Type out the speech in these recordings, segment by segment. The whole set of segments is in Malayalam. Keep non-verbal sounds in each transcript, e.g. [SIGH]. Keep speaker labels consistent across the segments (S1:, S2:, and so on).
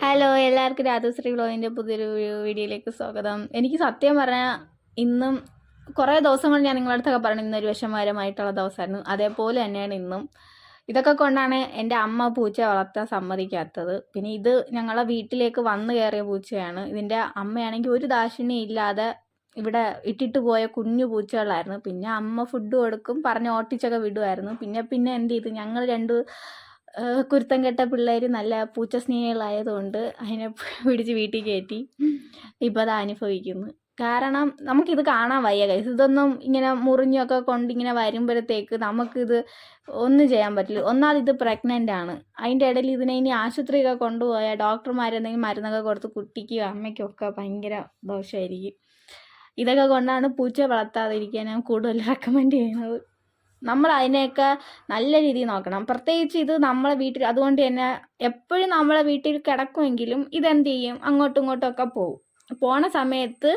S1: ഹലോ എല്ലാവർക്കും രാധശ്രീ ഗ്ലോയിന്റെ പുതിയൊരു വീഡിയോയിലേക്ക് സ്വാഗതം. എനിക്ക് സത്യം പറഞ്ഞാൽ ഇന്നും കുറേ ദിവസങ്ങൾ ഞാൻ നിങ്ങളുടെ അടുത്തൊക്കെ പറഞ്ഞു ഇന്നൊരു വിഷമകരമായിട്ടുള്ള ദിവസമായിരുന്നു. അതേപോലെ തന്നെയാണ് ഇന്നും. ഇതൊക്കെ കൊണ്ടാണ് എന്റെ അമ്മ പൂച്ച വളർത്താൻ സമ്മതിക്കാത്തത്. പിന്നെ ഇത് ഞങ്ങളുടെ വീട്ടിലേക്ക് വന്നു കയറിയ പൂച്ചയാണ്. ഇതിന്റെ അമ്മയാണെങ്കിൽ ഒരു ദാക്ഷിണ്യം ഇല്ലാതെ ഇവിടെ ഇട്ടിട്ട് പോയ കുഞ്ഞു പൂച്ചകളായിരുന്നു. പിന്നെ അമ്മ ഫുഡ് കൊടുക്കും പറഞ്ഞ് ഓട്ടിച്ചൊക്കെ വിടുമായിരുന്നു പിന്നെ പിന്നെ എന്ത് ചെയ്തു? ഞങ്ങൾ രണ്ട് കുരുത്തം കെട്ട പിള്ളേർ നല്ല പൂച്ച സ്നേഹികളായതുകൊണ്ട് അതിനെ പിടിച്ച് വീട്ടിൽ കയറ്റി ഇപ്പം അത് അനുഭവിക്കുന്നു. കാരണം നമുക്കിത് കാണാൻ വയ്യ കൈസ് ഇതൊന്നും ഇങ്ങനെ മുറിഞ്ഞൊക്കെ കൊണ്ട് ഇങ്ങനെ വരുമ്പോഴത്തേക്ക് നമുക്കിത് ഒന്നും ചെയ്യാൻ പറ്റില്ല. ഒന്നാമത് ഇത് പ്രഗ്നന്റ് ആണ്. അതിന്റെ ഇടയിൽ ഇതിനെ ഇനി ആശുപത്രിയൊക്കെ കൊണ്ടുപോയാൽ ഡോക്ടർമാരെന്തെങ്കിലും മരുന്നൊക്കെ കൊടുത്ത് കുട്ടിക്കും അമ്മയ്ക്കും ഒക്കെ ഭയങ്കര ദോഷമായിരിക്കും ഇതൊക്കെ കൊണ്ടാണ് പൂച്ച വളർത്താതിരിക്കാൻ ഞാൻ കൂടുതൽ റെക്കമെൻഡ് ചെയ്യുന്നത്. നമ്മൾ അതിനെയൊക്കെ നല്ല രീതിയിൽ നോക്കണം. പ്രത്യേകിച്ച് ഇത് നമ്മളെ വീട്ടിൽ അതുകൊണ്ട് തന്നെ എപ്പോഴും നമ്മളെ വീട്ടിൽ കിടക്കുമെങ്കിലും ഇതെന്ത് ചെയ്യും? അങ്ങോട്ടും ഇങ്ങോട്ടും ഒക്കെ പോകും. പോണ സമയത്ത്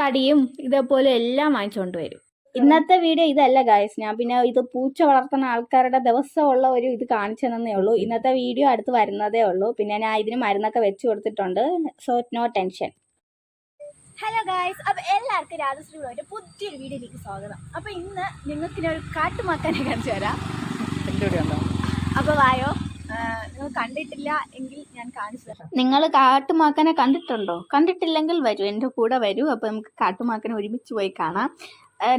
S1: കടിയും ഇതേപോലെ എല്ലാം വാങ്ങിച്ചുകൊണ്ട് വരും. ഇന്നത്തെ വീഡിയോ ഇതല്ല ഗായസ് ഞാൻ പിന്നെ ഇത് പൂച്ച വളർത്തുന്ന ആൾക്കാരുടെ ദിവസമുള്ള ഒരു ഇത് കാണിച്ചു തന്നേ ഉള്ളൂ. ഇന്നത്തെ വീഡിയോ അടുത്ത് വരുന്നതേ ഉള്ളൂ. പിന്നെ ഞാൻ ഇതിന് മരുന്നൊക്കെ വെച്ച് കൊടുത്തിട്ടുണ്ട്. So no tension
S2: hello guys അപ്പോൾ എല്ലാവർക്കും രാജശ്രീയുടെ ഒരു പുതിയൊരു വീഡിയോയിലേക്ക് സ്വാഗതം. അപ്പോൾ ഇന്ന് നിങ്ങൾക്ക് ഞാൻ ഒരു കാട്ടുമാക്കാനെ കാണിച്ചു തരാം. അപ്പോൾ വായോ? നിങ്ങൾ കണ്ടിട്ടില്ല എങ്കിൽ ഞാൻ കാണിച്ചു തരാം.
S1: നിങ്ങൾ കാട്ടുമാക്കനെ കണ്ടിട്ടുണ്ടോ? കണ്ടിട്ടില്ലെങ്കിൽ വരൂ. എന്റെ കൂടെ വരൂ. അപ്പോൾ നമുക്ക് കാട്ടുമാക്കനെ ഒരുമിച്ച് പോയി കാണാം.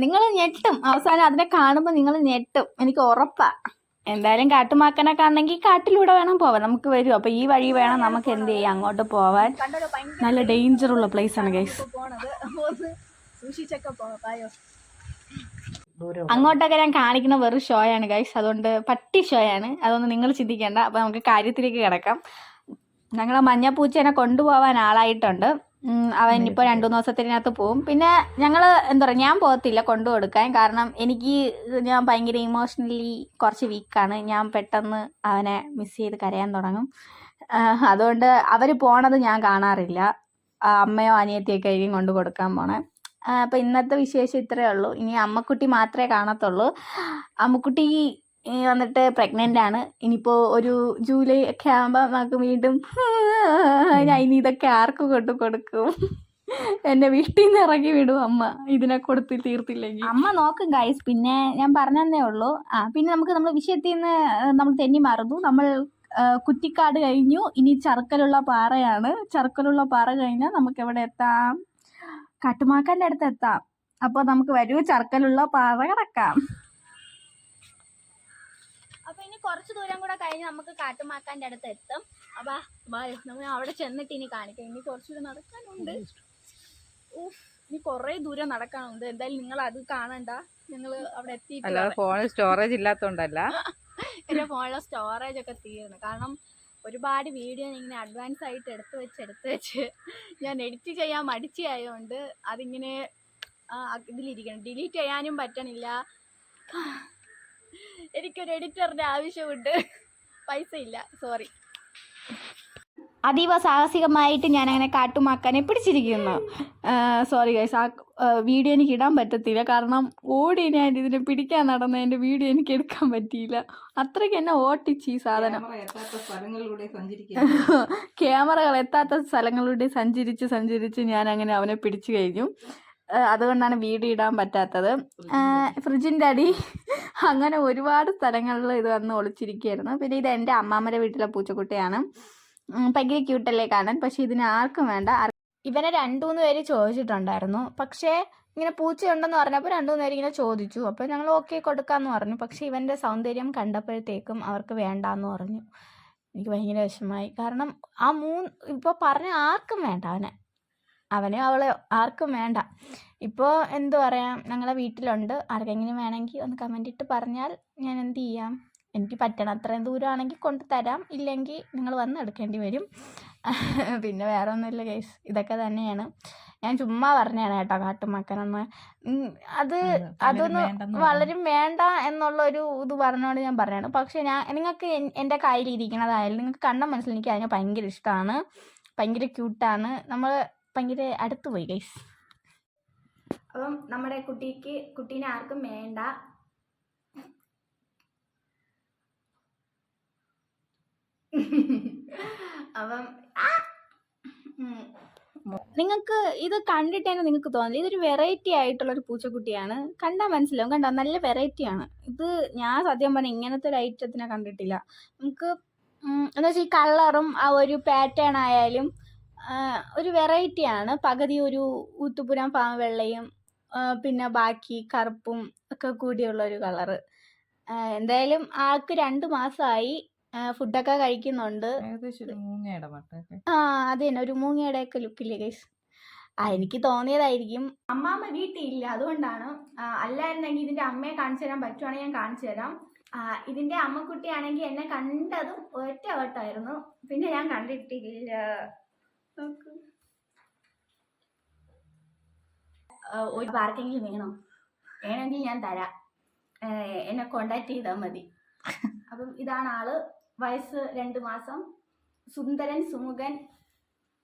S1: നിങ്ങൾ ഞെട്ടും. അവസാനം അതിനെ കാണുമ്പോൾ നിങ്ങൾ ഞെട്ടും. എനിക്ക് ഉറപ്പാ. എന്തായാലും കാട്ടുമാക്കനെ കാണണമെങ്കിൽ കാട്ടിലൂടെ വേണം പോവാൻ. നമുക്ക് വരും. അപ്പോൾ ഈ വഴി വേണം നമുക്ക് എന്ത് ചെയ്യാം? അങ്ങോട്ട് പോവാൻ. നല്ല ഡേഞ്ചർ ഉള്ള പ്ലേസ് ആണ് ഗൈസ്. അങ്ങോട്ടൊക്കെ ഞാൻ കാണിക്കുന്ന വെറും ഷോയാണ് ഗൈസ്. അതുകൊണ്ട് പട്ടി ഷോയാണ്. അതൊന്നും നിങ്ങൾ ചിന്തിക്കേണ്ട. അപ്പോൾ നമുക്ക് കാര്യത്തിലേക്ക് കിടക്കാം. ഞങ്ങളെ മഞ്ഞപ്പൂച്ചേനെ കൊണ്ടുപോകാൻ ആളായിട്ടുണ്ട്. അവൻ ഇപ്പോൾ രണ്ടു മൂന്ന് ദിവസത്തിനകത്ത് പോവും. പിന്നെ ഞങ്ങൾ എന്താ പറയുക ഞാൻ പോകത്തില്ല കൊണ്ടു കൊടുക്കാൻ. കാരണം എനിക്ക് ഞാൻ ഭയങ്കര ഇമോഷണലി കുറച്ച് വീക്കാണ് ഞാൻ പെട്ടെന്ന് അവനെ മിസ് ചെയ്ത് കരയാൻ തുടങ്ങും. അതുകൊണ്ട് അവർ പോണത് ഞാൻ കാണാറില്ല. അമ്മയോ അനിയത്തിയൊക്കെ ആയിരിക്കും കൊണ്ടു കൊടുക്കാൻ പോണേ. അപ്പോൾ ഇന്നത്തെ വിശേഷം ഇത്രയേ ഉള്ളൂ. ഇനി അമ്മക്കുട്ടി മാത്രമേ കാണത്തുള്ളൂ. അമ്മക്കുട്ടി വന്നിട്ട് പ്രഗ്നന്റ് ആണ്. ഇനിയിപ്പോൾ ഒരു ജൂലൈ ഒക്കെ ആകുമ്പോൾ നമുക്ക് വീണ്ടും ഞാൻ ഇനി ഇതൊക്കെ ആർക്ക് കൊണ്ടു കൊടുക്കും? എന്നെ വീട്ടിൽ നിന്ന് ഇറങ്ങി വിടും അമ്മ. ഇതിനെ കൊടുത്ത് തീർത്തില്ലെങ്കിൽ. അമ്മ നോക്കും ഗൈസ് പിന്നെ ഞാൻ പറഞ്ഞതന്നേ ഉള്ളൂ. ആ പിന്നെ നമുക്ക് നമ്മൾ വിഷയത്തിൽ നിന്ന് നമ്മൾ തെന്നി മറന്നു. നമ്മൾ കുറ്റിക്കാട് കഴിഞ്ഞു. ഇനി ചർക്കലുള്ള പാറയാണ്. ചർക്കലുള്ള പാറ കഴിഞ്ഞാൽ നമുക്ക് എവിടെ എത്താം? കട്ടുമാക്കാന്റെ അടുത്ത് എത്താം. അപ്പോൾ നമുക്ക് വരൂ ചർക്കലുള്ള പാറ കിടക്കാം.
S2: കുറച്ച് ദൂരം കൂടെ കഴിഞ്ഞ് നമുക്ക് കാട്ടുമാക്കാന്റെ അടുത്ത് എത്തും. അപ്പൊ ബായ് നമ്മൾ അവിടെ ചെന്നിട്ട് ഇനി കാണിക്കാം. ഇനി കുറച്ചുകൂടെ നടക്കാനുണ്ട്. ഇനി കുറേ ദൂരം നടക്കാനുണ്ട്. എന്തായാലും നിങ്ങൾ അത് കാണണ്ട. നിങ്ങൾ അവിടെ
S3: എത്തി ഫോണിൽ സ്റ്റോറേജ് ഇല്ലാത്തോണ്ടല്ല. [LAUGHS]
S2: എന്റെ ഫോണിലെ സ്റ്റോറേജ് ഒക്കെ തീർന്നു. കാരണം ഒരുപാട് വീഡിയോ ഇങ്ങനെ അഡ്വാൻസ് ആയിട്ട് എടുത്ത് വെച്ച് എടുത്ത് വെച്ച് ഞാൻ എഡിറ്റ് ചെയ്യാൻ മടിച്ചായതുകൊണ്ട് അതിങ്ങനെ ഇതിലിരിക്കണം. ഡിലീറ്റ് ചെയ്യാനും പറ്റണില്ല. എനിക്കൊരു എഡിറ്ററിന്റെ ആവശ്യമുണ്ട്. പൈസ ഇല്ല സോറി
S1: അതീവ സാഹസികമായിട്ട് ഞാൻ അങ്ങനെ കാട്ടുമാക്കാനെ പിടിച്ചിരിക്കുന്നു. സോറി ഗൈസ് ആ വീഡിയോ എനിക്ക് ഇടാൻ പറ്റത്തില്ല. കാരണം ഓടി ഞാൻ ഇതിനെ പിടിക്കാൻ നടന്ന എന്റെ വീഡിയോ എനിക്ക് എടുക്കാൻ പറ്റിയില്ല. അത്രയ്ക്ക് എന്നെ ഓട്ടിച്ച് ഈ സാധനം. ക്യാമറകൾ [LAUGHS] എത്താത്ത സ്ഥലങ്ങളിലൂടെ സഞ്ചരിച്ച് സഞ്ചരിച്ച് ഞാൻ അങ്ങനെ അവനെ പിടിച്ചു കഴിഞ്ഞു. അതുകൊണ്ടാണ് വീട് ഇടാൻ പറ്റാത്തത്. ഫ്രിഡ്ജിന്റെ അടി [LAUGHS] അങ്ങനെ ഒരുപാട് സ്ഥലങ്ങളിൽ ഇത് വന്ന് ഒളിച്ചിരിക്കുകയായിരുന്നു. പിന്നെ ഇത് എന്റെ അമ്മാമ്മയുടെ വീട്ടിലെ പൂച്ചക്കുട്ടിയാണ്. ഭയങ്കര ക്യൂട്ടല്ലേ കാണാൻ? പക്ഷെ ഇതിന് ആർക്കും വേണ്ട. ഇവനെ രണ്ടു മൂന്ന് പേര് ചോദിച്ചിട്ടുണ്ടായിരുന്നു. പക്ഷേ ഇങ്ങനെ പൂച്ചയുണ്ടെന്ന് പറഞ്ഞപ്പോൾ രണ്ടു മൂന്ന് പേര് ഇങ്ങനെ ചോദിച്ചു. അപ്പോൾ ഞങ്ങൾ ഓക്കെ കൊടുക്കാമെന്ന് പറഞ്ഞു. പക്ഷേ ഇവന്റെ സൗന്ദര്യം കണ്ടപ്പോഴത്തേക്കും അവർക്ക് വേണ്ടാന്ന് പറഞ്ഞു. എനിക്ക് ഭയങ്കര വിഷമമായി. കാരണം ആ മൂന്ന് ഇപ്പോൾ പറഞ്ഞ ആർക്കും വേണ്ട അവനെ. അവനെ അവളെ ആർക്കും വേണ്ട. ഇപ്പോൾ എന്തു പറയാം? ഞങ്ങളെ വീട്ടിലുണ്ട്. ആർക്കെങ്കിലും വേണമെങ്കിൽ ഒന്ന് കമന്റ് ഇട്ട് പറഞ്ഞാൽ ഞാൻ എന്ത് ചെയ്യാം? എനിക്ക് പറ്റണം. അത്രയും ദൂരമാണെങ്കിൽ കൊണ്ട് തരാം. ഇല്ലെങ്കിൽ നിങ്ങൾ വന്ന് എടുക്കേണ്ടി വരും. പിന്നെ വേറെ ഒന്നുമില്ല കേസ് ഇതൊക്കെ തന്നെയാണ്. ഞാൻ ചുമ്മാ പറഞ്ഞാണ് കേട്ടോ കാട്ടുമക്കനെന്ന്. അത് അതൊന്നും വളരും വേണ്ട എന്നുള്ള ഒരു ഇത് പറഞ്ഞുകൊണ്ട് ഞാൻ പറഞ്ഞാണ് പക്ഷെ ഞാൻ നിങ്ങൾക്ക് എന്റെ എന്റെ കയ്യിലിരിക്കണതായാലും നിങ്ങൾക്ക് കണ്ട മനസ്സിൽ എനിക്ക് അതിനെ ഭയങ്കര ഇഷ്ടമാണ്. ഭയങ്കര ക്യൂട്ടാണ് നമ്മൾ ഭയങ്കര അടുത്ത് പോയി ഗൈസ് അപ്പം നമ്മുടെ കുട്ടിക്ക് കുട്ടീനെ ആർക്കും വേണ്ട. അപ്പം! നിങ്ങൾക്ക് ഇത് കണ്ടിട്ട് തന്നെ നിങ്ങൾക്ക് തോന്നില്ല ഇതൊരു വെറൈറ്റി ആയിട്ടുള്ള ഒരു പൂച്ചക്കുട്ടിയാണ്. കണ്ടാൽ മനസ്സിലാവും. കണ്ടോ? നല്ല വെറൈറ്റി ആണ്. ഇത് ഞാൻ സത്യം പറഞ്ഞ ഇങ്ങനത്തെ ഒരു ഐറ്റത്തിനെ കണ്ടിട്ടില്ല. നമുക്ക് എന്താ വെച്ചാൽ ഈ കളറും ആ ഒരു പാറ്റേൺ ആയാലും ഒരു വെറൈറ്റി ആണ്. പകുതി ഒരു ഊത്തുപുരം പാ വെള്ളയും പിന്നെ ബാക്കി കറുപ്പും ഒക്കെ കൂടിയുള്ള ഒരു കളറ് എന്തായാലും ആൾക്ക് രണ്ട് മാസമായി ഫുഡൊക്കെ കഴിക്കുന്നുണ്ട്. ആ അത് തന്നെ ഒരു മൂങ്ങയുടെ ഒക്കെ ലുക്കില്ലേ ഗൈസ് ആ എനിക്ക് തോന്നിയതായിരിക്കും. അമ്മാമ്മ വീട്ടിലില്ല അതുകൊണ്ടാണ് അല്ലായിരുന്നെങ്കിൽ ഇതിന്റെ അമ്മയെ കാണിച്ചു തരാൻ പറ്റുവാണെങ്കിൽ ഞാൻ കാണിച്ചു തരാം. ഇതിന്റെ അമ്മക്കുട്ടിയാണെങ്കിൽ എന്നെ കണ്ടതും ഒറ്റ വട്ടമായിരുന്നു പിന്നെ ഞാൻ കണ്ടിട്ടില്ല. ഒരു പാർക്കെങ്കിലും വേണോ? വേണമെങ്കിൽ ഞാൻ തരാ. എന്നെ കോണ്ടാക്ട് ചെയ്താൽ മതി. അപ്പം ഇതാണ് ആൾ. വയസ്സ് രണ്ട് മാസം. സുന്ദരൻ സുമുഖൻ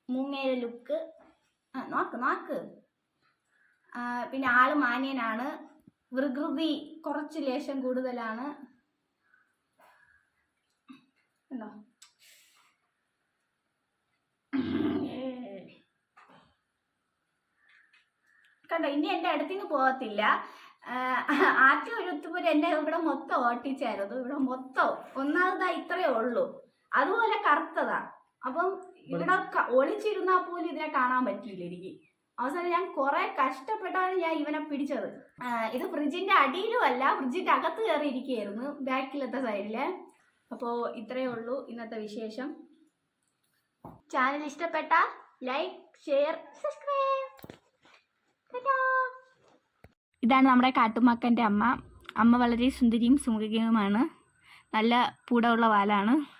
S1: മൂങ്ങേര ലുക്ക്. നോക്ക് നോക്ക്. പിന്നെ ആൾ മാന്യനാണ്. വികൃതി കുറച്ച് ലേശം കൂടുതലാണ്. ഉണ്ടോ? കണ്ടോ ഇനി എന്റെ അടുത്തേക്ക് പോകത്തില്ല. ആദ്യം ഒരു ഒത്തുപോലെ എന്നെ ഇവിടെ മൊത്തം ഓട്ടിച്ചായിരുന്നു. ഇവിടെ മൊത്തം ഒന്നാമതാ ഇത്രയേ ഉള്ളൂ. അതുപോലെ കറുത്തതാ. അപ്പം ഇവിടെ ഒളിച്ചിരുന്നാ പോലും ഇതിനെ കാണാൻ പറ്റിയില്ല എനിക്ക്. അവസാനം ഞാൻ കുറെ കഷ്ടപ്പെട്ടാണ് ഞാൻ ഇവനെ പിടിച്ചത്. ഇത് ഫ്രിഡ്ജിന്റെ അടിയിലും അല്ല ഫ്രിഡ്ജിന്റെ അകത്ത് കയറി ഇരിക്കുകയായിരുന്നു ബാക്കിലത്തെ സൈഡിൽ. അപ്പോൾ ഇത്രയേ ഉള്ളൂ ഇന്നത്തെ വിശേഷം. ചാനൽ ഇഷ്ടപ്പെട്ട ലൈക്ക് ഷെയർ സബ്സ്ക്രൈബ്. ഇതാണ് നമ്മുടെ കാട്ടുമാക്കന്റെ അമ്മ. അമ്മ വളരെ സുന്ദരിയും സുമുഖിയുമാണ്. നല്ല പൂടമുള്ള വാലാണ്.